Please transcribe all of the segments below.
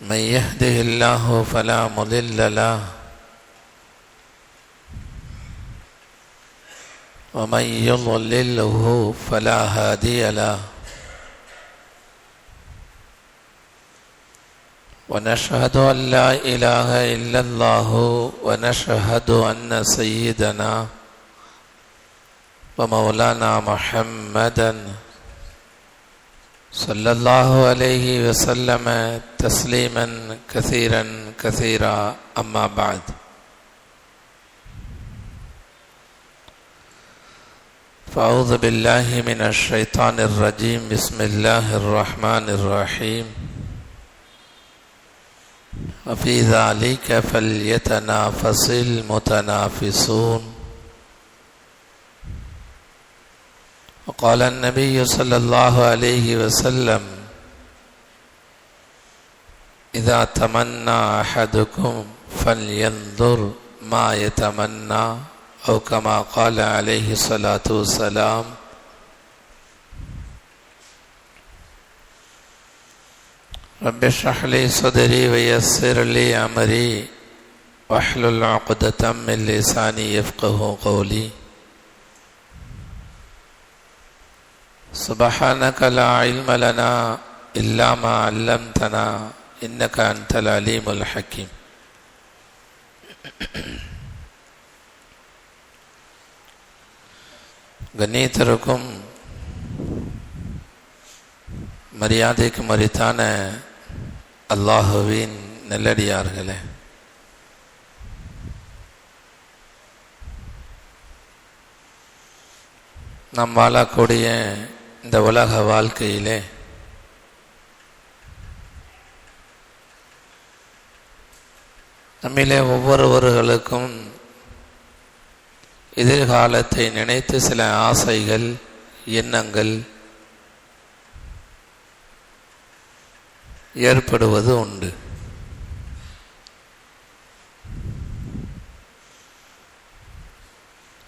من يهده الله فلا مضل له ومن يضلله فلا هادي له ونشهد أن لا إله إلا الله ونشهد أن سيدنا ومولانا محمدا صلى الله عليه وسلم تسليما كثيرا كثيرا. أما بعد فأعوذ بالله من الشيطان الرجيم. بسم الله الرحمن الرحيم. وفي ذلك فليتنافس المتنافسون. وقال النبي صلى الله عليه وسلم إذا تمنى أحدكم فلينظر ما يتمنى. أو كما قال عليه الصلاة والسلام رب اشرح لي صدري ويسر لي أمري واحلل عقدة من لساني يفقه قولي. سبحانك لا علم لنا إلا ما علمتنا إنك أنت العليم الحكيم கண்ணியத்திற்கும் மரியாதைக்கு மறித்தான அல்லாஹுவின் நெல்லடியார்களே நாம் வாழக்கூடிய இந்த உலக வாழ்க்கையிலே நம்மிலே ஒவ்வொருவர்களுக்கும் எதிர்காலத்தை நினைத்து சில ஆசைகள் எண்ணங்கள் ஏற்படுவது உண்டு.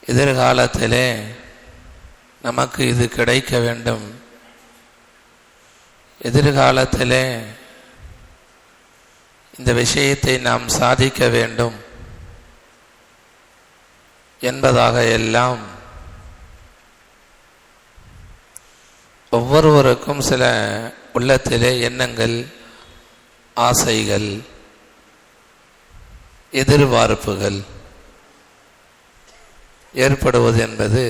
எதிர்காலத்திலே நமக்கு இது கிடைக்க வேண்டும். எதிர்காலத்திலே இந்த விஷயத்தை நாம் சாதிக்க வேண்டும் என்பதாக எல்லாம் ஒவ்வொருவருக்கும் சில உள்ளத்திலே எண்ணங்கள் ஆசைகள் எதிர்பார்ப்புகள் ஏற்படுவது என்பது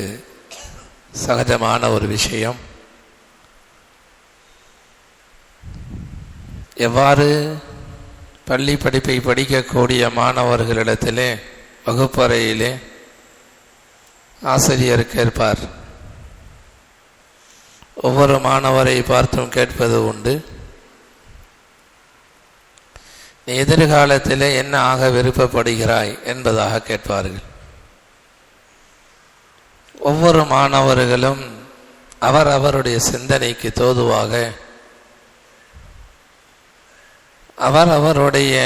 சகஜமான ஒரு விஷயம். எவ்வாறு பள்ளி படிப்பை படிக்கக்கூடிய மாணவர்களிடத்திலே வகுப்பறையிலே ஆசிரியர் கேட்பார். ஒவ்வொரு மாணவரை பார்த்தும் கேட்பது உண்டு. நீ எதிர்காலத்தில் என்ன ஆக விருப்பப்படுகிறாய் என்பதாக கேட்பார்கள். ஒவ்வொரு மாணவர்களும் அவர் அவருடைய சிந்தனைக்கு தோதுவாக அவர் அவருடைய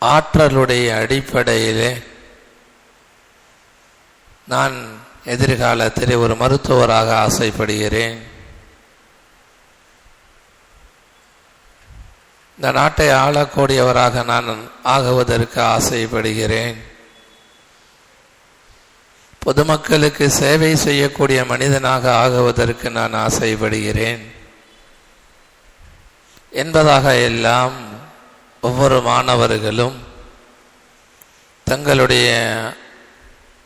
ஆற்றலுடைய அடிப்படையிலே நான் எதிர்காலத்தில் ஒரு மருத்துவராக ஆசைப்படுகிறேன். இந்த நாட்டை ஆளக்கூடியவராக நான் ஆகுவதற்கு ஆசைப்படுகிறேன். பொதுமக்களுக்கு சேவை செய்யக்கூடிய மனிதனாக ஆகுவதற்கு நான் ஆசைப்படுகிறேன். என்பதாக எல்லாம் ஒவ்வொரு மாணவர்களும் தங்களுடைய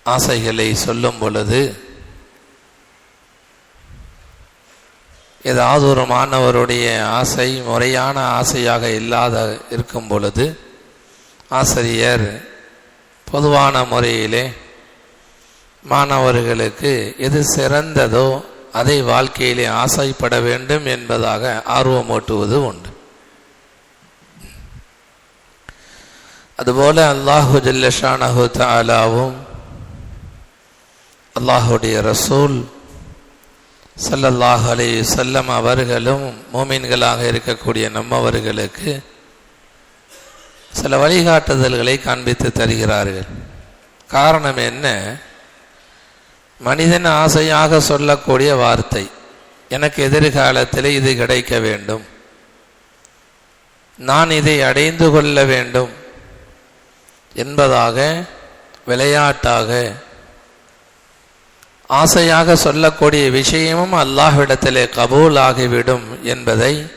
ஆசைகளை சொல்லும் பொழுது ஏதாவது ஒரு மாணவருடைய ஆசை முறையான ஆசையாக இல்லாத இருக்கும் பொழுது ஆசிரியர் பொதுவான முறையிலே மாணவர்களுக்கு எது சிறந்ததோ அதை வாழ்க்கையிலே ஆசைப்பட வேண்டும் என்பதாக ஆர்வமூட்டுவது உண்டு. அதுபோல அல்லாஹு ஜல்லஷானஹு தாலாவும் அல்லாஹுடைய ரசூல் சல்லல்லாஹ் அலி செல்லம் அவர்களும் மோமீன்களாக இருக்கக்கூடிய நம்மவர்களுக்கு சில வழிகாட்டுதல்களை காண்பித்து தருகிறார்கள். காரணம் என்ன? மனிதன் ஆசையாக சொல்லக்கூடிய வார்த்தை. எனக்கு எதிர்காலத்தில் இது கிடைக்க வேண்டும். நான் இதை அடைந்து கொள்ள வேண்டும் என்பதாக விளையாட்டாக ஆசையாக சொல்லக்கூடிய விஷயமும் அல்லாஹ்விடத்திலே கபூல் ஆகிவிடும் என்பதை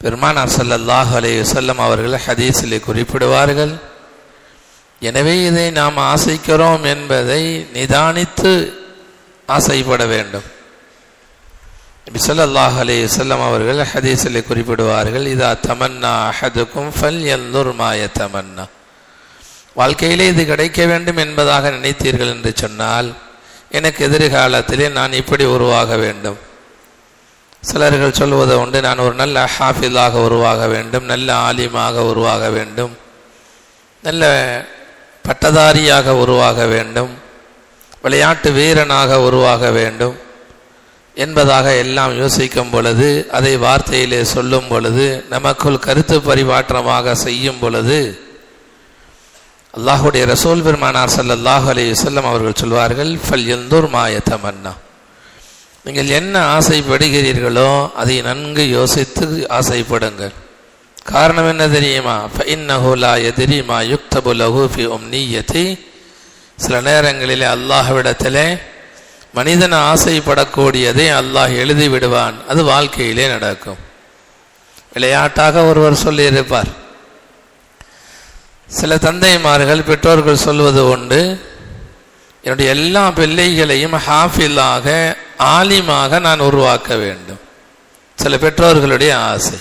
பெருமானார் ஸல்லல்லாஹு அலைஹி வஸல்லம் அவர்கள் ஹதீஸிலே குறிப்பிடுவார்கள். எனவே இதை நாம் ஆசைக்கிறோம் என்பதை நிதானித்து ஆசைப்பட வேண்டும். நபி அலி அலைஹி அவர்கள் ஹதீஸிலே குறிப்பிடுவார்கள் இதா தமன்னா அஹதுக்கும் ஃபல் எல்லூர் மாய தமன்னா வாழ்க்கையிலே இது கிடைக்க வேண்டும் என்பதாக நினைத்தீர்கள் என்று சொன்னால் எனக்கு எதிர்காலத்திலே நான் இப்படி உருவாக வேண்டும். சிலர்கள் சொல்வது உண்டு நான் ஒரு நல்ல ஹாஃபிலாக உருவாக வேண்டும் நல்ல ஆலிமாக உருவாக வேண்டும். நல்ல பட்டதாரியாக உருவாக வேண்டும். விளையாட்டு வீரனாக உருவாக வேண்டும். என்பதாக எல்லாம் யோசிக்கும் பொழுது அதை வார்த்தையிலே சொல்லும் பொழுது நமக்குள் கருத்து பரிமாற்றமாக செய்யும் பொழுது அல்லாஹுடைய ரசூல் பெருமானார் ஸல்லல்லாஹு அலி வல்லம் அவர்கள் சொல்வார்கள் ஃபல் எந்தூர் மாயத்தமன்னா நீங்கள் என்ன ஆசைப்படுகிறீர்களோ அதை நன்கு யோசித்து ஆசைப்படுங்கள். காரணம் என்ன தெரியுமா? ஃபஇன்னஹு எதிரிமா யுக்தபு லஹு ஃபி சில நேரங்களிலே அல்லாஹ்விடத்திலே மனிதன் ஆசைப்படக்கூடியதை அல்லாஹ் எழுதி விடுவான். அது வாழ்க்கையிலே நடக்கும். விளையாட்டாக ஒருவர் சொல்லியிருப்பார். சில தந்தைமார்கள் பெற்றோர்கள் சொல்வது உண்டு என்னுடைய எல்லா பிள்ளைகளையும் ஹாஃபிலாக ஆலிமாக நான் உருவாக்க வேண்டும். சில பெற்றோர்களுடைய ஆசை.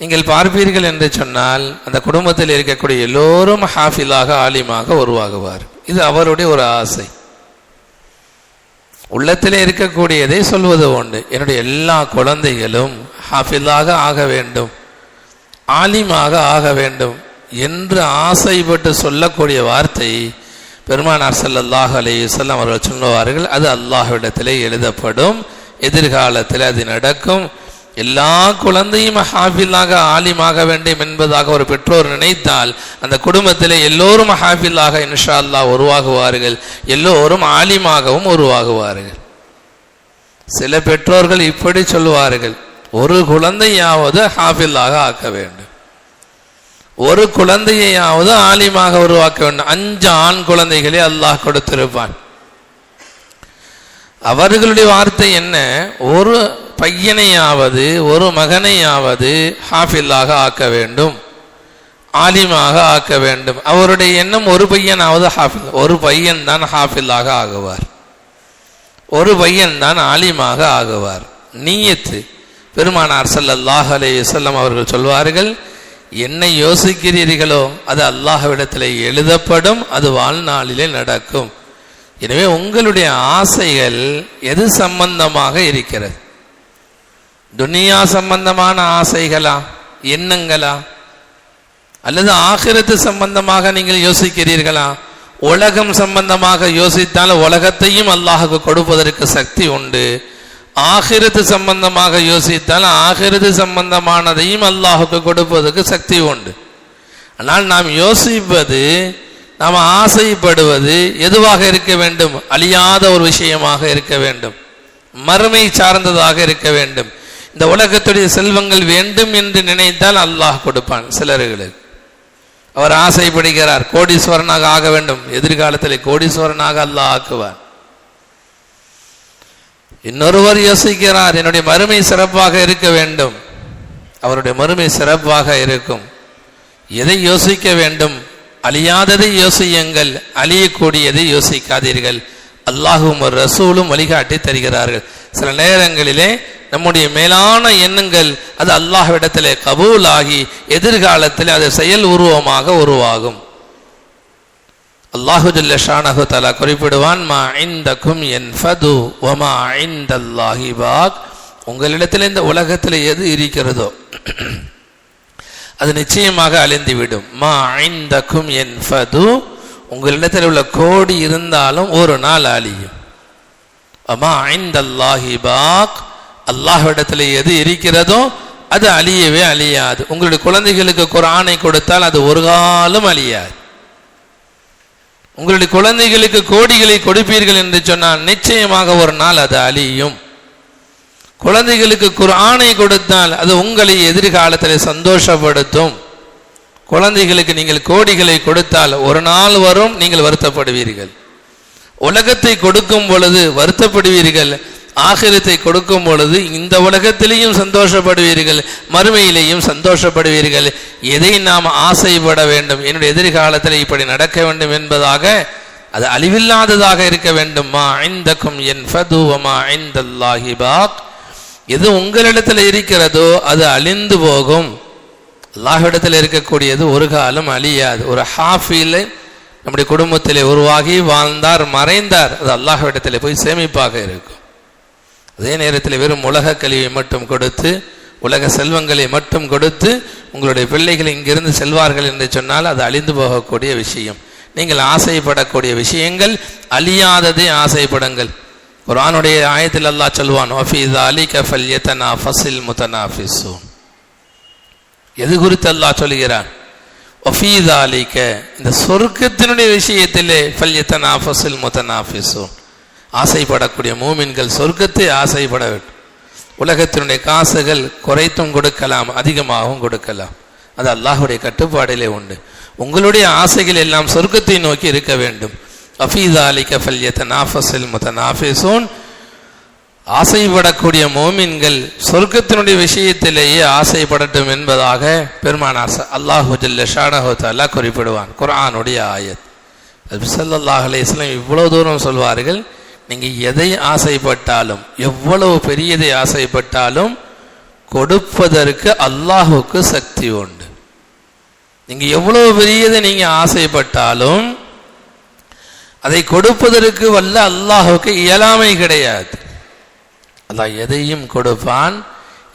நீங்கள் பார்ப்பீர்கள் என்று சொன்னால் அந்த குடும்பத்தில் இருக்கக்கூடிய எல்லோரும் ஹாஃபிலாக ஆலிமாக உருவாகுவார். இது அவருடைய ஒரு ஆசை. உள்ளத்திலே இருக்கக்கூடியதை சொல்வது உண்டு. என்னுடைய எல்லா குழந்தைகளும் ஹாஃபிலாக ஆக வேண்டும் ஆலிமாக ஆக வேண்டும் என்று ஆசைப்பட்டு சொல்லக்கூடிய வார்த்தை பெருமானார் சல்லாஹ் அலையுசல்லாம் அவர்கள் சொல்லுவார்கள். அது அல்லாஹ்விடத்திலே எழுதப்படும் எதிர்காலத்தில் அது நடக்கும். எல்லா குழந்தையும் ஹாஃபிலாக ஆலிமாக வேண்டும் என்பதாக ஒரு பெற்றோர் நினைத்தால் அந்த குடும்பத்திலே எல்லோரும் ஹாஃபிலாக இன்ஷா அல்லாஹ் உருவாகுவார்கள். எல்லோரும் ஆலிமாகவும் உருவாகுவார்கள். சில பெற்றோர்கள் இப்படி சொல்லுவார்கள் ஒரு குழந்தையாவது ஹாஃபிலாக ஆக்க வேண்டும். ஒரு குழந்தையாவது ஆலிமாக உருவாக்க வேண்டும். அஞ்சு ஆண் குழந்தைகளே அல்லாஹ் கொடுத்திருப்பான். அவர்களுடைய வார்த்தை என்ன? ஒரு பையனையாவது ஒரு மகனையாவது ஹாஃபில்லாக ஆக்க வேண்டும். ஆலிமாக ஆக்க வேண்டும். அவருடைய எண்ணம் ஒரு பையனாவது ஹாஃபில் ஒரு பையன்தான் ஹாஃபில்லாக ஆகுவார். ஒரு பையன்தான் ஆலிமாக ஆகுவார். நீயத்து பெருமானார் சல்லாஹ் அலே வஸல்லம் அவர்கள் சொல்வார்கள் என்ன யோசிக்கிறீர்களோ அது அல்லாஹ்விடத்தில் எழுதப்படும் அது வாழ்நாளிலே நடக்கும். எனவே உங்களுடைய ஆசைகள் எது சம்பந்தமாக இருக்கிறது? துனியா சம்பந்தமான ஆசைகளா எண்ணங்களா? அல்லது ஆகிரத்து சம்பந்தமாக நீங்கள் யோசிக்கிறீர்களா? உலகம் சம்பந்தமாக யோசித்தால் உலகத்தையும் அல்லாஹுக்கு கொடுப்பதற்கு சக்தி உண்டு. ஆகிரத்து சம்பந்தமாக யோசித்தால் ஆகிரத்து சம்பந்தமானதையும் அல்லாஹுக்கு கொடுப்பதற்கு சக்தி உண்டு. ஆனால் நாம் யோசிப்பது நாம் ஆசைப்படுவது எதுவாக இருக்க வேண்டும்? அழியாத ஒரு விஷயமாக இருக்க வேண்டும். மறுமை சார்ந்ததாக இருக்க வேண்டும். இந்த உலகத்துடைய செல்வங்கள் வேண்டும் என்று நினைத்தால் அல்லாஹ் கொடுப்பான் சிலர்களுக்கு. அவர் ஆசைப்படுகிறார் கோடீஸ்வரனாக ஆக வேண்டும். எதிர்காலத்தில் கோடீஸ்வரனாக அல்லாஹ் ஆக்குவார். இன்னொருவர் யோசிக்கிறார் என்னுடைய மறுமை சிறப்பாக இருக்க வேண்டும். அவருடைய மறுமை சிறப்பாக இருக்கும். எதை யோசிக்க வேண்டும்? அழியாததை யோசியுங்கள் அழியக்கூடியதை யோசிக்காதீர்கள். அல்லாஹும் ரசூலும் வழிகாட்டி தருகிறார்கள். சில நேரங்களிலே நம்முடைய மேலான எண்ணங்கள் அது அல்லாஹ்விடத்திலே கபூல் ஆகி எதிர்காலத்தில் அது செயல் உருவமாக உருவாகும். அல்லாஹுஜுல்ல ஷானஹு தலா குறிப்பிடுவான் மா ஐந்தக்கும் என் ஃபது ஒமா ஐந்தல்லாஹி பாக். உங்களிடத்தில் இந்த உலகத்தில் எது இருக்கிறதோ அது நிச்சயமாக அழிந்துவிடும். மா ஐந்தக்கும் என்பது உங்களிடத்தில் உள்ள கோடி இருந்தாலும் ஒரு நாள் அழியும். அம்மா ஐந்தல்லாஹி அல்லாஹ்விடத்தில் எது இருக்கிறதோ அது அழியவே அழியாது. உங்களுடைய குழந்தைகளுக்கு குரானை கொடுத்தால் அது ஒரு காலம் அழியாது. உங்களுடைய குழந்தைகளுக்கு கோடிகளை கொடுப்பீர்கள் என்று சொன்னால் நிச்சயமாக ஒரு நாள் அது அழியும். குழந்தைகளுக்கு குரானை கொடுத்தால் அது உங்களை எதிர்காலத்தில் சந்தோஷப்படுத்தும். குழந்தைகளுக்கு நீங்கள் கோடிகளை கொடுத்தால் ஒரு நாள் வரும் நீங்கள் வருத்தப்படுவீர்கள். உலகத்தை கொடுக்கும் பொழுது வருத்தப்படுவீர்கள். ஆகிரத்தை கொடுக்கும் பொழுது இந்த உலகத்திலேயும் சந்தோஷப்படுவீர்கள். மறுமையிலேயும் சந்தோஷப்படுவீர்கள். எதை நாம் ஆசைப்பட வேண்டும்? என்னுடைய எதிர்காலத்தில் இப்படி நடக்க வேண்டும் என்பதாக அது அழிவில்லாததாக இருக்க வேண்டுமா. ஐந்தக்கும் என் ஃபதுவமா ஐந்தல்லாஹி எது உங்களிடத்தில் இருக்கிறதோ அது அழிந்து போகும். அல்லாஹிடத்தில் இருக்கக்கூடியது ஒரு காலம் அழியாது. ஒரு ஹாஃபில் நம்முடைய குடும்பத்திலே உருவாகி வாழ்ந்தார் மறைந்தார். அது அல்லாஹ்விடத்தில் போய் சேமிப்பாக இருக்கும். அதே நேரத்தில் வெறும் உலக கழிவை மட்டும் கொடுத்து உலக செல்வங்களை மட்டும் கொடுத்து உங்களுடைய பிள்ளைகள் இங்கிருந்து செல்வார்கள் என்று சொன்னால் அது அழிந்து போகக்கூடிய விஷயம். நீங்கள் ஆசைப்படக்கூடிய விஷயங்கள் அழியாததே ஆசைப்படுங்கள். குரானுடைய ஆயத்தில் அல்லாஹ் சொல்வான் ஒஃபீஸ் அலி கஃபல் எத்தனா ஃபசில் முத்தனாஃபிசூன் எது குறித்து அல்லாஹ் சொல்லுகிறார் ஒஃபீத் அலிக்க இந்த சொர்க்கத்தினுடைய விஷயத்திலே பல்யத்தன் ஆஃபஸில் முத்தன் ஆஃபீஸும் ஆசைப்படக்கூடிய மூமின்கள் சொர்க்கத்தை ஆசைப்பட வேண்டும். உலகத்தினுடைய காசுகள் குறைத்தும் கொடுக்கலாம் அதிகமாகவும் கொடுக்கலாம். அது அல்லாஹுடைய கட்டுப்பாடிலே உண்டு. உங்களுடைய ஆசைகள் எல்லாம் சொர்க்கத்தை நோக்கி இருக்க வேண்டும். அஃபீதா அலிக்க பல்யத்தன் ஆஃபஸில் முத்தன் ஆஃபீஸோன் ஆசைப்படக்கூடிய மோமின்கள் சொர்க்கத்தினுடைய விஷயத்திலேயே ஆசைப்படட்டும் என்பதாக பெருமானார் ச- அல்லாஹு ஜல்ல குறிப்பிடுவான். குரானுடைய ஆயத். நபி அலையம் இவ்வளோ இவ்வளவு தூரம் சொல்வார்கள் நீங்கள் எதை ஆசைப்பட்டாலும் எவ்வளவு பெரியதை ஆசைப்பட்டாலும் கொடுப்பதற்கு அல்லாஹுக்கு சக்தி உண்டு. நீங்கள் எவ்வளவு பெரியதை நீங்கள் ஆசைப்பட்டாலும் அதை கொடுப்பதற்கு வல்ல அல்லாஹுக்கு இயலாமை கிடையாது. அல்லாஹ் எதையும் கொடுப்பான்.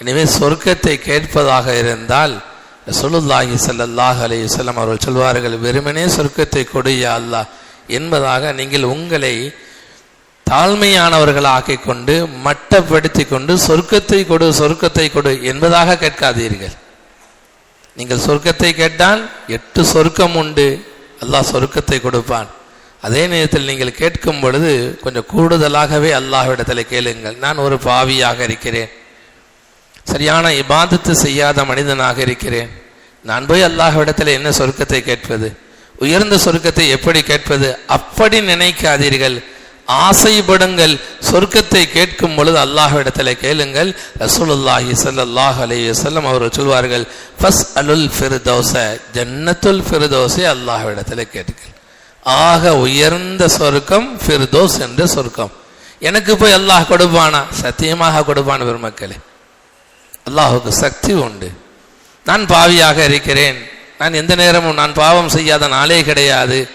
எனவே சொர்க்கத்தை கேட்பதாக இருந்தால் சொல்லுல்லாஹி சல்லாஹ் அலி வஸல்லம் அவர்கள் சொல்வார்கள் வெறுமனே சொர்க்கத்தை கொடு யா அல்லாஹ். என்பதாக நீங்கள் உங்களை தாழ்மையானவர்களாக்கி கொண்டு மட்டப்படுத்தி கொண்டு சொர்க்கத்தை கொடு சொர்க்கத்தை கொடு என்பதாக கேட்காதீர்கள். நீங்கள் சொர்க்கத்தை கேட்டால் எட்டு சொர்க்கம் உண்டு. அல்லாஹ் சொர்க்கத்தை கொடுப்பான். அதே நேரத்தில் நீங்கள் கேட்கும் பொழுது கொஞ்சம் கூடுதலாகவே அல்லாஹ்விடத்தில் கேளுங்கள். நான் ஒரு பாவியாக இருக்கிறேன். சரியான இபாதத்து செய்யாத மனிதனாக இருக்கிறேன். நான் போய் அல்லாஹ்விடத்தில் என்ன சொர்க்கத்தை கேட்பது? உயர்ந்த சொர்க்கத்தை எப்படி கேட்பது? அப்படி நினைக்காதீர்கள். ஆசைப்படுங்கள். சொர்க்கத்தை கேட்கும் பொழுது அல்லாஹ்விடத்தில் கேளுங்கள். ரசூலுல்லாஹி சல்லாஹ் அலி வல்லம் அவர்கள் சொல்வார்கள் ஃபஸ் அலுல் ஃபிர்தௌஸ. ஜன்னத்துல் ஃபிர்தோசை அல்லாஹ்விடத்தில் கேட்டுங்கள் ஆக உயர்ந்த சொர்க்கம் ஃபிர்தோஸ் என்ற சொர்க்கம். எனக்கு போய் அல்லாஹ் கொடுப்பானா? சத்தியமாக கொடுப்பான் பெருமக்களே. அல்லாஹுக்கு சக்தி உண்டு. நான் பாவியாக இருக்கிறேன். நான் எந்த நேரமும் நான் பாவம் செய்யாத நாளே கிடையாது.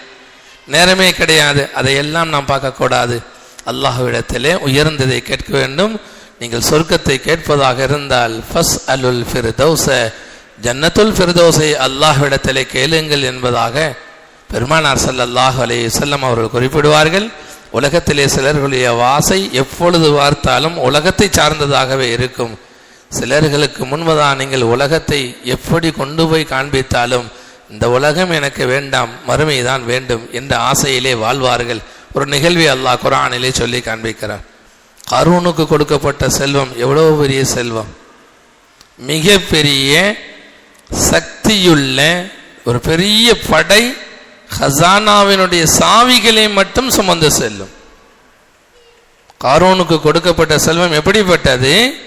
நேரமே கிடையாது. அதையெல்லாம் நாம் பார்க்கக்கூடாது. அல்லாஹுவிடத்திலே உயர்ந்ததை கேட்க வேண்டும். நீங்கள் சொர்க்கத்தை கேட்பதாக இருந்தால் ஃபஸ் அலுல் ஃபிர்தௌஸ. ஜன்னத்துல் ஃபிர்தௌஸை அல்லாஹ்விடத்திலே கேளுங்கள் என்பதாக பெருமானார் ஸல்லல்லாஹு அலே செல்லம் அவர்கள் குறிப்பிடுவார்கள் உலகத்திலே சிலர்களுடைய வாசை எப்பொழுது பார்த்தாலும் உலகத்தை சார்ந்ததாகவே இருக்கும். சிலர்களுக்கு முன்பதான் நீங்கள் உலகத்தை எப்படி கொண்டு போய் காண்பித்தாலும் இந்த உலகம் எனக்கு வேண்டாம் மறுமைதான் வேண்டும் என்ற ஆசையிலே வாழ்வார்கள். ஒரு நிகழ்வை அல்லாஹ் குரானிலே சொல்லி காண்பிக்கிறார். கருணுக்கு கொடுக்கப்பட்ட செல்வம் எவ்வளவு பெரிய செல்வம்? மிக பெரிய சக்தியுள்ள ஒரு பெரிய படை ஹசானாவினுடைய சாவிகளை மட்டும் சுமந்து செல்லும். காரோனுக்கு கொடுக்கப்பட்ட செல்வம் எப்படிப்பட்டது?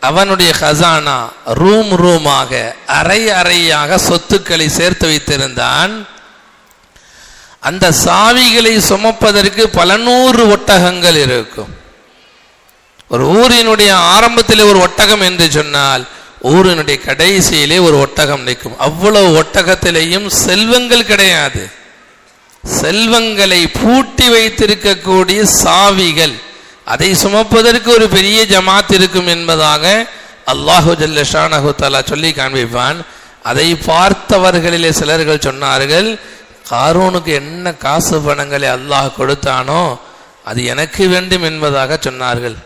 அவனுடைய ஹசானா ரூம் ரூமாக அறை அறையாக சொத்துக்களை சேர்த்து வைத்திருந்தான். அந்த சாவிகளை சுமப்பதற்கு பல நூறு ஒட்டகங்கள் இருக்கும். ஒரு ஊரினுடைய ஆரம்பத்தில் ஒரு ஒட்டகம் என்று சொன்னால் ஊரினுடைய கடைசியிலே ஒரு ஒட்டகம் நிற்கும். அவ்வளவு ஒட்டகத்திலேயும் செல்வங்கள் கிடையாது. செல்வங்களை பூட்டி வைத்திருக்கக்கூடிய சாவிகள். அதை சுமப்பதற்கு ஒரு பெரிய ஜமாத் இருக்கும் என்பதாக அல்லாஹு ஜல்ல ஷானஹு சொல்லி காண்பிப்பான். அதை பார்த்தவர்களிலே சிலர்கள் சொன்னார்கள் காரூனுக்கு என்ன காசு பணங்களை அல்லாஹ் கொடுத்தானோ அது எனக்கு வேண்டும் என்பதாக சொன்னார்கள்.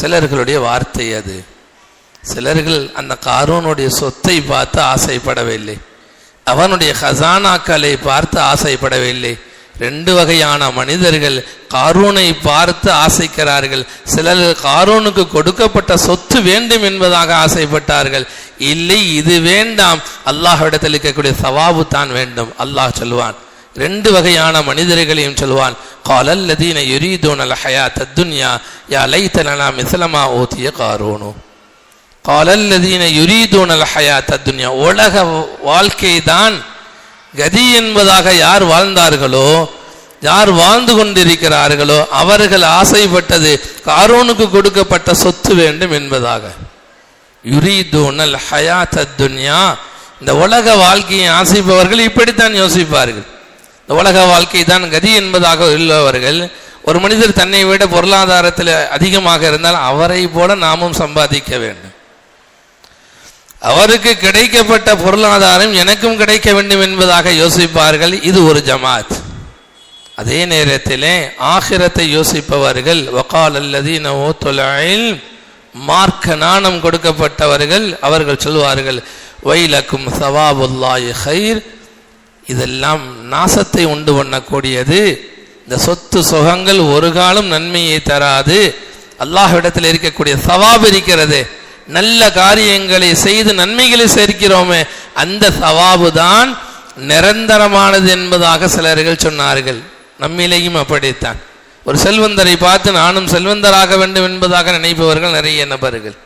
சிலர்களுடைய வார்த்தை அது. சிலர்கள் அந்த காரூனுடைய சொத்தை பார்த்து ஆசைப்படவில்லை. அவனுடைய ஹசானாக்களை பார்த்து ஆசைப்படவில்லை. ரெண்டு வகையான மனிதர்கள் காரூனை பார்த்து ஆசைக்கிறார்கள். சிலர் காரூனுக்கு கொடுக்கப்பட்ட சொத்து வேண்டும் என்பதாக ஆசைப்பட்டார்கள். இல்லை இது வேண்டாம். அல்லாஹ்விடத்தில் இருக்கக்கூடிய சவாபு தான் வேண்டும். அல்லாஹ் சொல்வான். ரெண்டு வகையான மனிதர்களையும் சொல்வான். காலல்லதீன யுரீதூன் அல் ஹயா துன்யா. யா லைத்தலனா மிசலமா ஓத்திய காரூனு. காலல்லதீன யுரீதூன் அல் ஹயாத் துன்யா உலக வாழ்க்கை தான் கதி என்பதாக யார் வாழ்ந்தார்களோ யார் வாழ்ந்து கொண்டிருக்கிறார்களோ அவர்கள் ஆசைப்பட்டது காரோனுக்கு கொடுக்கப்பட்ட சொத்து வேண்டும் என்பதாக. யுரீதூனல் ஹயாத் துன்யா இந்த உலக வாழ்க்கையை ஆசைப்பவர்கள் இப்படித்தான் யோசிப்பார்கள். இந்த உலக வாழ்க்கை தான் கதி என்பதாக உள்ளவர்கள் ஒரு மனிதர் தன்னை விட பொருளாதாரத்தில் அதிகமாக இருந்தால் அவரை போல நாமும் சம்பாதிக்க வேண்டும். அவருக்கு கிடைக்கப்பட்ட பொருளாதாரம் எனக்கும் கிடைக்க வேண்டும் என்பதாக யோசிப்பார்கள். இது ஒரு ஜமாத். அதே நேரத்திலே ஆகிரத்தை யோசிப்பவர்கள் வக்கால் அல்லது நவோ தொழில் மார்க்க நாணம் கொடுக்கப்பட்டவர்கள் அவர்கள் சொல்வார்கள் வைலக்கும் சவாபுல்லாய் ஹைர் இதெல்லாம் நாசத்தை உண்டு பண்ணக்கூடியது. இந்த சொத்து சுகங்கள் ஒரு காலம் நன்மையை தராது. அல்லாஹ்விடத்தில் இருக்கக்கூடிய சவாப் இருக்கிறது. நல்ல காரியங்களை செய்து நன்மைகளை சேர்க்கிறோமே அந்த சவாபு தான் நிரந்தரமானது என்பதாக சிலர்கள் சொன்னார்கள். நம்மிலேயும் அப்படித்தான். ஒரு செல்வந்தரை பார்த்து நானும் செல்வந்தராக வேண்டும் என்பதாக நினைப்பவர்கள் நிறைய நபர்கள்.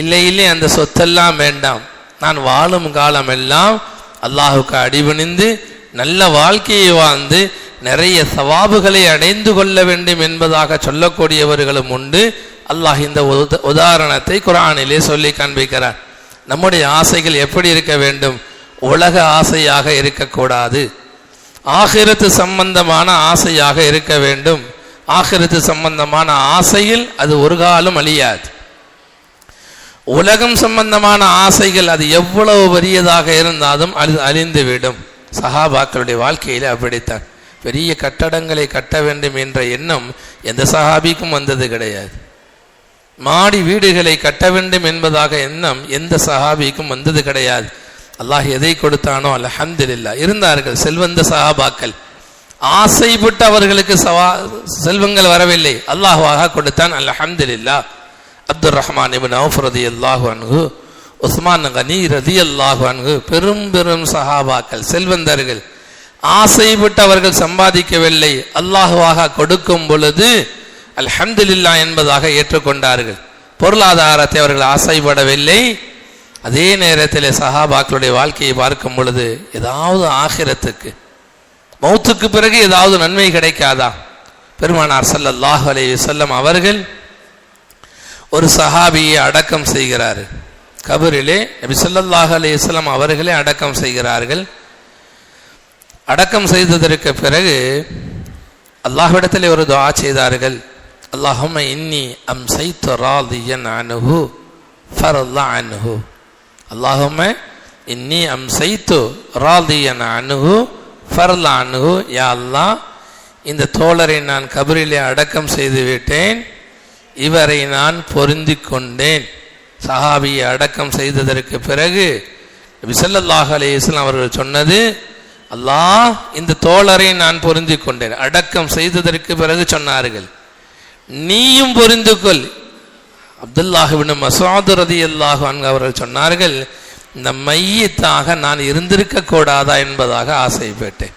இல்லை இல்லை அந்த சொத்தெல்லாம் வேண்டாம். நான் வாழும் காலம் எல்லாம் அல்லாஹுக்கு அடிபணிந்து நல்ல வாழ்க்கையை வாழ்ந்து நிறைய சவாபுகளை அடைந்து கொள்ள வேண்டும் என்பதாக சொல்லக்கூடியவர்களும் உண்டு. அல்லாஹ் இந்த உத- உதாரணத்தை குரானிலே சொல்லி காண்பிக்கிறார். நம்முடைய ஆசைகள் எப்படி இருக்க வேண்டும்? உலக ஆசையாக இருக்கக்கூடாது. ஆகிரத்து சம்பந்தமான ஆசையாக இருக்க வேண்டும். ஆகிரத்து சம்பந்தமான ஆசையில் அது ஒரு காலம் அழியாது. உலகம் சம்பந்தமான ஆசைகள் அது எவ்வளவு பெரியதாக இருந்தாலும் அது அழிந்துவிடும். சஹாபாக்களுடைய வாழ்க்கையில அப்படித்தான். பெரிய கட்டடங்களை கட்ட வேண்டும் என்ற எண்ணம் எந்த சஹாபிக்கும் வந்தது கிடையாது. மாடி வீடுகளை கட்ட வேண்டும் என்பதாக எண்ணம் எந்த சஹாபிக்கும் வந்தது கிடையாது. அல்லாஹ் எதை கொடுத்தானோ அல்ஹம்துலில்லா இருந்தார்கள் செல்வந்த சஹாபாக்கள். ஆசைப்பட்டு அவர்களுக்கு சவா செல்வங்கள் வரவில்லை. அல்லாஹுவாக கொடுத்தான் அல்ஹம்துலில்லா. அப்துல் ரஹ்மான் இபின் அவுஃபரதி அல்லாஹு அன்ஹு உஸ்மான் கனி ரதி அல்லாஹு பெரும் பெரும் சஹாபாக்கள் செல்வந்தர்கள் ஆசைப்பட்டு அவர்கள் சம்பாதிக்கவில்லை. அல்லாஹுவாக கொடுக்கும் பொழுது அல்ஹம்துல்லா என்பதாக ஏற்றுக்கொண்டார்கள். பொருளாதாரத்தை அவர்கள் ஆசைப்படவில்லை. அதே நேரத்தில் சஹாபாக்களுடைய வாழ்க்கையை பார்க்கும் பொழுது ஏதாவது ஆகிரத்துக்கு மௌத்துக்கு பிறகு ஏதாவது நன்மை கிடைக்காதா? பெருமானார் சல்லாஹ் அலி வஸல்லம் அவர்கள் ஒரு சஹாபியை அடக்கம் செய்கிறார். கபரிலே நபிசல்லாஹ் ஸல்லல்லாஹு அவர்களே அடக்கம் செய்கிறார்கள். அடக்கம் செய்ததற்கு பிறகு அல்லாஹ்விடத்தில் ஒரு துவா செய்தார்கள். அல்லாஹும் இன்னி அம் சைத்து ராதியன் அனுகு ஃபரல்லா அனுகு அல்லாஹும் இன்னி அம் சைத்து ராதியன் அனுகு ஃபர்லா அனுகு யா அல்லாஹ் இந்த தோழரை நான் கபரிலே அடக்கம் செய்து விட்டேன். இவரை நான் பொருந்தி கொண்டேன். சஹாபியை அடக்கம் செய்ததற்கு பிறகு விசல்லல்லாஹ் இஸ்லாம் அவர்கள் சொன்னது அல்லாஹ் இந்த தோழரை நான் பொருந்தி கொண்டேன். அடக்கம் செய்ததற்கு பிறகு சொன்னார்கள். நீயும் பொருந்து கொள். அப்துல்லாஹிபின் மசூத் ரதி அல்லாஹு அவர்கள் சொன்னார்கள் இந்த மையத்தாக நான் இருந்திருக்க கூடாதா என்பதாக ஆசைப்பட்டேன்.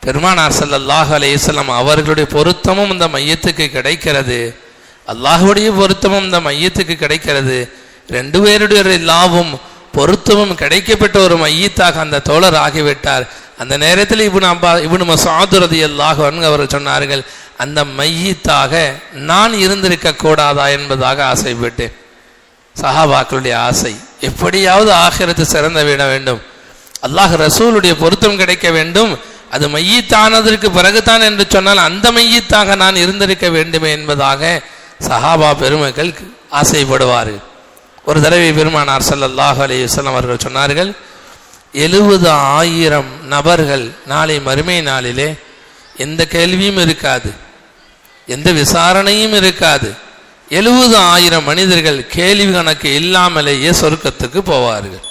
பெருமானார் சல்லாஹ் அலைஹி அவர்களுடைய பொருத்தமும் இந்த மையத்துக்கு கிடைக்கிறது. அல்லாஹுடைய பொருத்தமும் இந்த மையத்துக்கு கிடைக்கிறது. ரெண்டு பேருடைய லாவும் பொருத்தமும் கிடைக்கப்பட்ட ஒரு மையத்தாக அந்த தோழர் ஆகிவிட்டார். அந்த நேரத்தில் இவனு அப்பா இவனு சாதுரதி அல்லாஹன் அவர் அவர்கள் சொன்னார்கள் அந்த மையத்தாக நான் இருந்திருக்க கூடாதா என்பதாக ஆசைப்பட்டேன் சஹாபாக்களுடைய ஆசை எப்படியாவது ஆகிரத்து சிறந்த விட வேண்டும். அல்லாஹ் ரசூலுடைய பொருத்தம் கிடைக்க வேண்டும். அது மையத்தானதற்கு பிறகுதான் என்று சொன்னால் அந்த மையத்தாக நான் இருந்திருக்க வேண்டுமே என்பதாக சஹாபா பெருமக்கள் ஆசைப்படுவார்கள். ஒரு தடவை பெருமானார் ஸல்லல்லாஹு அலைஹி அவர்கள் சொன்னார்கள் எழுபது ஆயிரம் நபர்கள் நாளை மறுமை நாளிலே எந்த கேள்வியும் இருக்காது எந்த விசாரணையும் இருக்காது. எழுபது ஆயிரம் மனிதர்கள் கேள்வி கணக்கு இல்லாமலேயே சொர்க்கத்துக்கு போவார்கள்.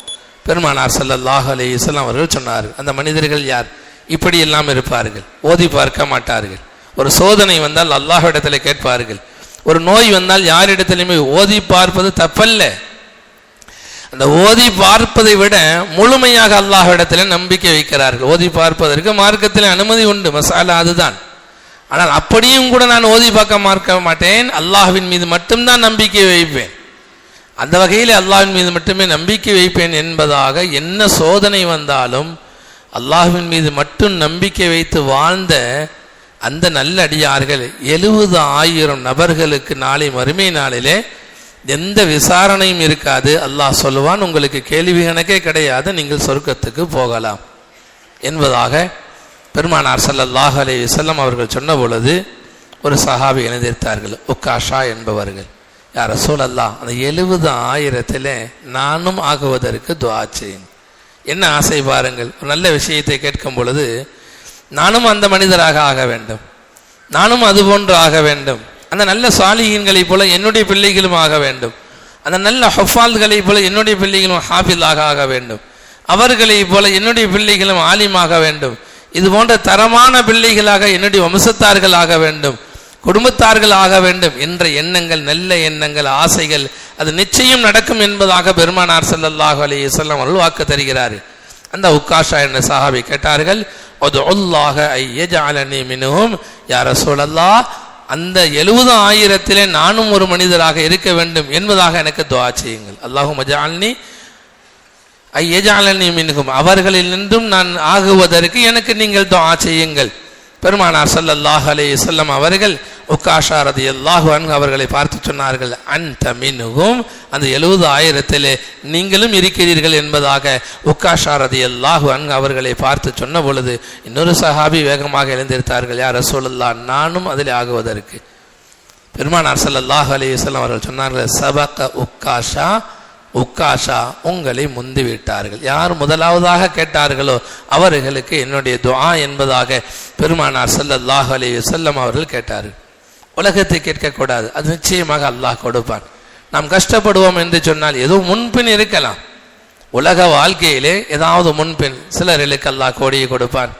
பெருமானார் ஸல்லல்லாஹு அலே வஸல்லம் அவர்கள் சொன்னார்கள் அந்த மனிதர்கள் யார்? இப்படி எல்லாம் இருப்பார்கள் ஓதி பார்க்க மாட்டார்கள். ஒரு சோதனை வந்தால் அல்லாஹ் இடத்துல கேட்பார்கள் ஒரு நோய் வந்தால் யாரிடத்திலுமே ஓதி பார்ப்பது தப்பல்ல. அந்த ஓதி பார்ப்பதை விட முழுமையாக அல்லாஹிடத்தில் நம்பிக்கை வைக்கிறார்கள். ஓதி பார்ப்பதற்கு மார்க்கத்தில் அனுமதி உண்டு. மசாலா அதுதான். ஆனால் அப்படியும் கூட நான் ஓதி பார்க்க மார்க்க மாட்டேன். அல்லாஹுவின் மீது மட்டும்தான் நம்பிக்கை வைப்பேன். அந்த வகையில் அல்லாஹின் மீது மட்டுமே நம்பிக்கை வைப்பேன் என்பதாக என்ன சோதனை வந்தாலும் அல்லாஹுவின் மீது மட்டும் நம்பிக்கை வைத்து வாழ்ந்த அந்த நல்ல அடியார்கள் எழுபது ஆயிரம் நபர்களுக்கு நாளை மறுமை நாளிலே எந்த விசாரணையும் இருக்காது. அல்லாஹ் சொல்லுவான் உங்களுக்கு கேள்வி கணக்கே கிடையாது நீங்கள் சொர்க்கத்துக்கு போகலாம் என்பதாக பெருமானார் ஸல்லல்லாஹு அலைஹி வஸல்லம் அவர்கள் சொன்ன பொழுது ஒரு சஹாபி இணைந்திருத்தார்கள் உக்காஷா என்பவர்கள். யார் ரசூலல்லாஹ் அந்த எழுபது ஆயிரத்தில் நானும் ஆகுவதற்கு துவா செய்யும். என்ன ஆசை பாருங்கள் ஒரு நல்ல விஷயத்தை கேட்கும் பொழுது நானும் அந்த மனிதராக ஆக வேண்டும். நானும் அதுபோன்று ஆக வேண்டும். அந்த நல்ல சாலிகீன்களைப் போல என்னுடைய பிள்ளைகளும் ஆக வேண்டும். அந்த நல்ல ஹஃபால்களைப் போல என்னுடைய பிள்ளைகளும் ஹாஃபிலாக ஆக வேண்டும். அவர்களைப் போல என்னுடைய பிள்ளைகளும் ஆலிமாக வேண்டும். இது போன்ற தரமான பிள்ளைகளாக என்னுடைய வம்சத்தார்கள் ஆக வேண்டும். குடும்பத்தார்கள் ஆக வேண்டும். என்ற எண்ணங்கள் நல்ல எண்ணங்கள் ஆசைகள் அது நிச்சயம் நடக்கும் என்பதாக பெருமானார் ஸல்லல்லாஹு அலி இஸ்லாம் அவர்கள் வாக்கு அந்த உக்காஷா என்ற சஹாபி கேட்டார்கள் உதுல்லாஹ ஐயஜஅலனி மினுகும் யா ரசூலல்லாஹ் அந்த எழுபது ஆயிரத்திலே நானும் ஒரு மனிதராக இருக்க வேண்டும் என்பதாக எனக்கு துவா செய்யுங்கள். அல்லாஹு மஜாலினி ஐயஜாலனி மின்கும் அவர்களில் நின்றும் நான் ஆகுவதற்கு எனக்கு நீங்கள் துவா செய்யுங்கள். பெருமானார் சல்லல்லாஹ் அலே செல்லம் அவர்கள் உக்காஷா ரதியல்லாஹு அன்ஹு அவர்களை பார்த்து சொன்னார்கள் அன் மின்ஹும்? அந்த எழுபது ஆயிரத்திலே நீங்களும் இருக்கிறீர்கள் என்பதாக உக்காஷா ரதியல்லாஹு அன்ஹு அவர்களை பார்த்து சொன்ன பொழுது இன்னொரு சஹாபி வேகமாக எழுந்திருத்தார்கள் யார் ரசூலுல்லாஹ் நானும் அதில் ஆகுவதற்கு. பெருமானார் சல்லல்லாஹ் அலே செல்லம் அவர்கள் சொன்னார்கள் சபக உக்காஷா உக்காஷா உங்களை முந்திவிட்டார்கள் யார் முதலாவதாக கேட்டார்களோ அவர்களுக்கு என்னுடைய துவா என்பதாக பெருமானார் ஸல்லல்லாஹு அலி வஸல்லம் அவர்கள் கேட்டார்கள். உலகத்தை கேட்கக்கூடாது அது நிச்சயமாக அல்லாஹ் கொடுப்பான். நாம் கஷ்டப்படுவோம் என்று சொன்னால் ஏதோ முன்பின் இருக்கலாம். உலக வாழ்க்கையிலே ஏதாவது முன்பின் சிலர்களுக்கு அல்லாஹ் கோடியை கொடுப்பான்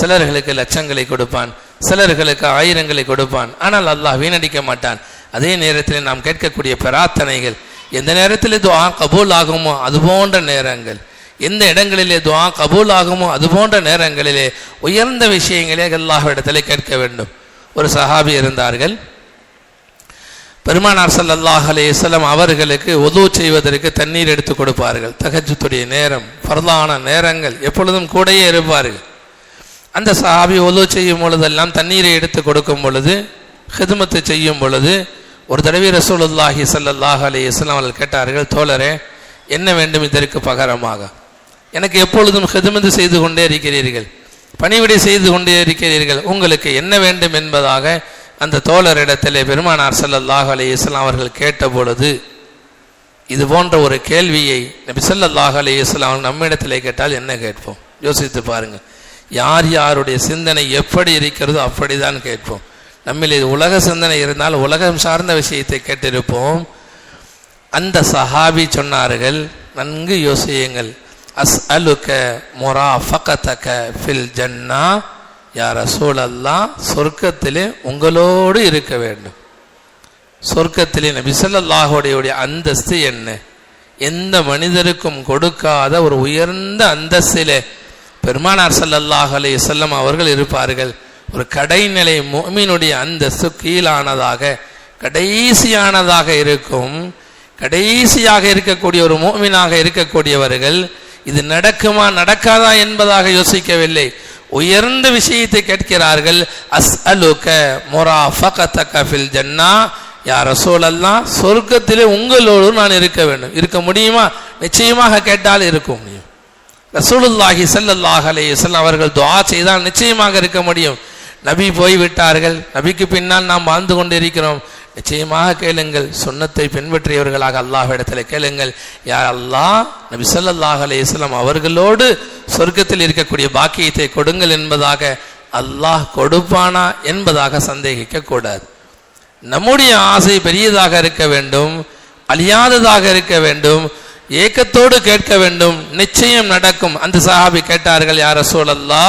சிலர்களுக்கு லட்சங்களை கொடுப்பான் சிலர்களுக்கு ஆயிரங்களை கொடுப்பான். ஆனால் அல்லாஹ் வீணடிக்க மாட்டான். அதே நேரத்தில் நாம் கேட்கக்கூடிய பிரார்த்தனைகள் எந்த நேரத்தில் துவா கபூல் ஆகுமோ அது போன்ற நேரங்கள்? எந்த இடங்களிலே துவா கபூல் ஆகுமோ அது போன்ற நேரங்களிலே உயர்ந்த விஷயங்களே அல்லாஹ்விடத்திலே கேட்க வேண்டும். ஒரு சஹாபி இருந்தார்கள். பெருமானார் சல்லாஹ் அலையம் அவர்களுக்கு உது செய்வதற்கு தண்ணீர் எடுத்து கொடுப்பார்கள். தகஜத்துடைய நேரம் பரதான நேரங்கள் எப்பொழுதும் கூடயே இருப்பார்கள். அந்த சஹாபி உது செய்யும் பொழுதெல்லாம் தண்ணீரை எடுத்து கொடுக்கும் பொழுது ஹிதுமத்து செய்யும் பொழுது ஒரு தடவை ரசூலுல்லாஹி சல்லாஹ் அலி இஸ்லாம் அவர்கள் கேட்டார்கள் தோழரே என்ன வேண்டும் இதற்கு பகரமாக? எனக்கு எப்பொழுதும் ஹிதுமத்து செய்து கொண்டே இருக்கிறீர்கள் பணிவிடை செய்து கொண்டே இருக்கிறீர்கள் உங்களுக்கு என்ன வேண்டும் என்பதாக அந்த தோழரிடத்திலே பெருமானார் சல்லல்லாஹ் அலி இஸ்லாம் அவர்கள் கேட்ட பொழுது இது போன்ற ஒரு கேள்வியை நபி ஸல்லல்லாஹு அலி இஸ்லாம் நம்மிடத்திலே கேட்டால் என்ன கேட்போம்? யோசித்து பாருங்கள். யார் யாருடைய சிந்தனை எப்படி இருக்கிறதோ அப்படிதான் கேட்போம். நம்மில் உலக சிந்தனை இருந்தால் உலகம் சார்ந்த விஷயத்தை கேட்டிருப்போம். அந்த சஹாபி சொன்னார்கள் நன்கு யோசியுங்கள். அஸ் அலுக்க மொரா ஃபக்கத்தக்க ஃபில் ஜன்னா. யார சூழல்லாம் சொர்க்கத்திலே உங்களோடு இருக்க வேண்டும். சொர்க்கத்திலே நபிசல்லாஹுடைய அந்தஸ்து என்ன? எந்த மனிதருக்கும் கொடுக்காத ஒரு உயர்ந்த அந்தஸ்திலே பெருமானார் சல்லல்லாஹ் அலைஹி வஸல்லம் அவர்கள் இருப்பார்கள். ஒரு கடைநிலை மோமினுடைய அந்தஸ்து கீழானதாக கடைசியானதாக இருக்கும் கடைசியாக இருக்கக்கூடிய ஒரு மோமினாக இருக்கக்கூடியவர்கள் இது நடக்குமா நடக்காதா என்பதாக யோசிக்கவில்லை. உயர்ந்த விஷயத்தை கேட்கிறார்கள் அஸ் அலுக்க முராஃபகத்தக ஃபில் ஜன்னா யார ரசூலல்லாம் சொர்க்கத்திலே உங்களோடு நான் இருக்க வேண்டும். இருக்க முடியுமா? நிச்சயமாக கேட்டால் இருக்க முடியும் ரசூலுல்லாஹி ஸல்லல்லாஹு அலைஹி அவர்கள் துவா செய்தால் நிச்சயமாக இருக்க முடியும். நபி போய் விட்டார்கள் நபிக்கு பின்னால் நாம் வாழ்ந்து கொண்டிருக்கிறோம். நிச்சயமாக கேளுங்கள். சொன்னத்தை பின்பற்றியவர்களாக அல்லாஹிடத்தில் கேளுங்கள். யார் அல்லாஹ்? நபி சொல்லாஹ் அலைஹி வஸல்லம் அவர்களோடு சொர்க்கத்தில் இருக்கக்கூடிய பாக்கியத்தை கொடுங்கள் என்பதாக அல்லாஹ் கொடுப்பானா என்பதாக சந்தேகிக்க கூடாது நம்முடைய ஆசை பெரியதாக இருக்க வேண்டும். அழியாததாக இருக்க வேண்டும். ஏக்கத்தோடு கேட்க வேண்டும். நிச்சயம் நடக்கும். அந்த சஹாபி கேட்டார்கள் யார் சூழல்லா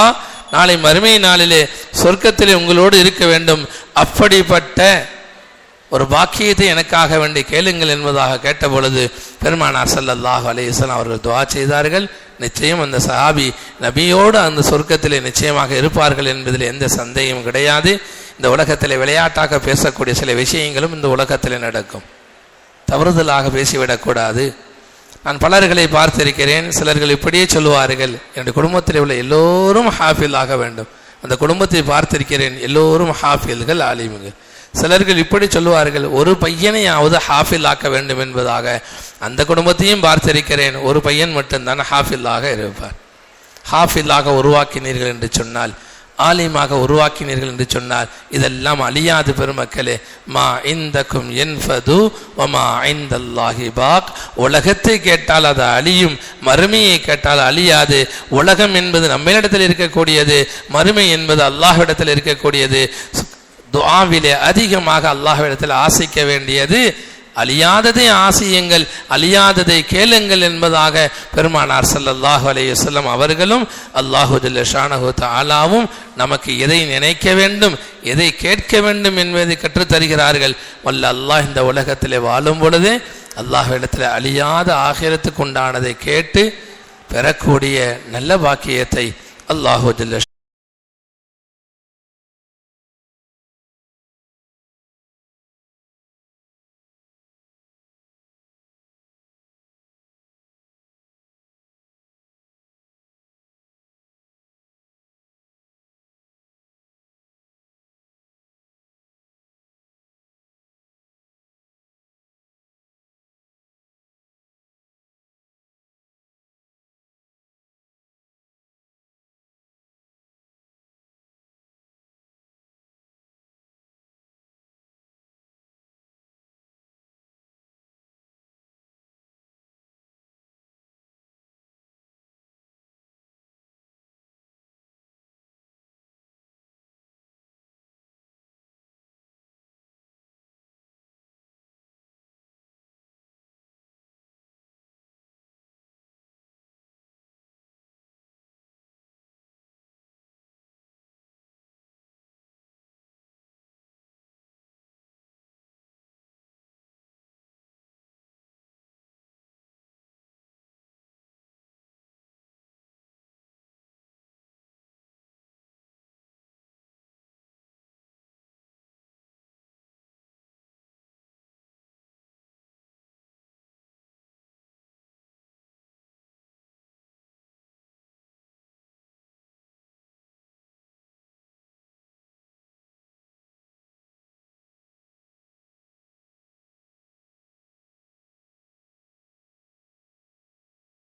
நாளை மறுமை நாளிலே சொர்க்கத்திலே உங்களோடு இருக்க வேண்டும். அப்படிப்பட்ட ஒரு பாக்கியத்தை எனக்காக வேண்டி கேளுங்கள் என்பதாக கேட்ட பொழுது பெருமானார் ஸல்லல்லாஹு அலேசன் அவர்கள் துவா செய்தார்கள். நிச்சயம் அந்த சஹாபி நபியோடு அந்த சொர்க்கத்திலே நிச்சயமாக இருப்பார்கள் என்பதில் எந்த சந்தேகமும் கிடையாது. இந்த உலகத்தில் விளையாட்டாக பேசக்கூடிய சில விஷயங்களும் இந்த உலகத்தில் நடக்கும். தவறுதலாக பேசிவிடக்கூடாது. நான் பலர்களை பார்த்திருக்கிறேன் சிலர்கள் இப்படியே சொல்லுவார்கள். என்னுடைய குடும்பத்தில் உள்ள எல்லோரும் ஹாஃபில் ஆக வேண்டும். அந்த குடும்பத்தை பார்த்திருக்கிறேன் எல்லோரும் ஹாஃபில்கள் ஆலிமுகள். சிலர்கள் இப்படி சொல்லுவார்கள் ஒரு பையனையாவது ஹாஃபில் ஆக்க வேண்டும் என்பதாக. அந்த குடும்பத்தையும் பார்த்திருக்கிறேன் ஒரு பையன் மட்டும்தான் ஹாஃபில்லாக இருப்பார். ஹாஃபில்லாக உருவாக்கினீர்கள் என்று சொன்னால் ஆலிமாக உருவாக்கினீர்கள் என்று சொன்னார். இதெல்லாம் அழியாது பெருமக்களே. மா இந்தக்கும் என்பது ஒமா ஐந்தல்லாஹி பாக். உலகத்தை கேட்டால் அது அழியும். மறுமையை கேட்டால் அழியாது. உலகம் என்பது நம்மளிடத்தில் இருக்கக்கூடியது. மறுமை என்பது அல்லாஹ்விடத்தில் இருக்கக்கூடியது. துஆவிலே அதிகமாக அல்லாஹ்விடத்தில் ஆசிக்க வேண்டியது அழியாததை ஆசியுங்கள் அழியாததை கேளுங்கள் என்பதாக பெருமானார் ஸல்லல்லாஹு அலையுசல்லம் அவர்களும் அல்லாஹு ஷானஹு தாலாவும் நமக்கு எதை நினைக்க வேண்டும் எதை கேட்க வேண்டும் என்பதை கற்றுத்தருகிறார்கள் வல்ல அல்லாஹ் இந்த உலகத்திலே வாழும் பொழுதே அல்லாஹ்விடத்தில் அழியாத ஆகிரத்துக்கு உண்டானதை கேட்டு பெறக்கூடிய நல்ல பாக்கியத்தை அல்லாஹு